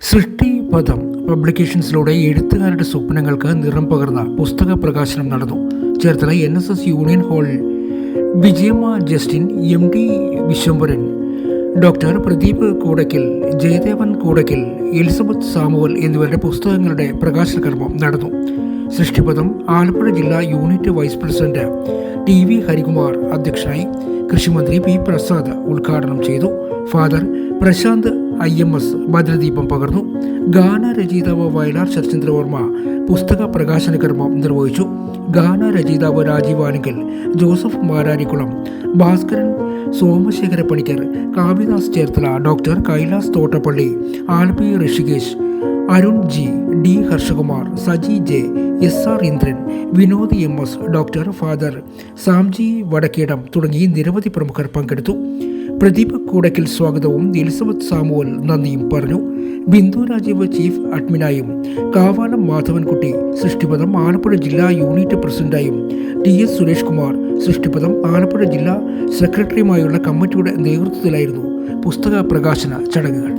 സൃഷ്ടിപഥം പബ്ലിക്കേഷൻസിലൂടെ എഴുത്തുകാരുടെ സ്വപ്നങ്ങൾക്ക് നിറം പകർന്ന പുസ്തക പ്രകാശനം നടന്നു. Cherthala N S S union ഹാളിൽ Vijayamma Justin M D Vishwambharan doctor Pradeep Koodaykkal Jayadevan Koodaykkal Elizabeth Samuel എന്നിവരുടെ പുസ്തകങ്ങളുടെ പ്രകാശന കർമ്മം നടന്നു. സൃഷ്ടിപദം ആലപ്പുഴ ജില്ലാ unit vice president T V Harikumar അധ്യക്ഷനായി കൃഷിമന്ത്രി പി പ്രസാദ് ഉദ്ഘാടനം ചെയ്തു. Father Prashanth I M S ഭദ്രദീപം പകർന്നു. ഗാനരചയിതാവ് വയലാർ ശരചന്ദ്രവർമ്മ പുസ്തക പ്രകാശന കർമ്മം നിർവഹിച്ചു. ഗാനരചയിതാവ് Rajeev Anikkal Joseph Mararikulam Bhaskaran Somasekhara Panicker Kavidas Cherthala doctor Kailas Thottappally Alleppey Rishikesh Arun G D Harshakumar Saji J S R Indran Vinod M S doctor father Samji Vadakkedam തുടങ്ങി നിരവധി പ്രമുഖർ പങ്കെടുത്തു. പ്രദീപ് കൂടക്കിൽ സ്വാഗതവും എലിസബത്ത് സാമുവൽ നന്ദിയും പറഞ്ഞു. Bindu Rajeev chief അഡ്മിനായും കാവാലം മാധവൻകുട്ടി സൃഷ്ടിപഥം ആലപ്പുഴ ജില്ലാ unit പ്രസിഡന്റായും ടി എസ് സുരേഷ് കുമാർ സൃഷ്ടിപഥം ആലപ്പുഴ ജില്ലാ സെക്രട്ടറിയുമായുള്ള കമ്മിറ്റിയുടെ നേതൃത്വത്തിലായിരുന്നു പുസ്തക പ്രകാശന ചടങ്ങുകൾ.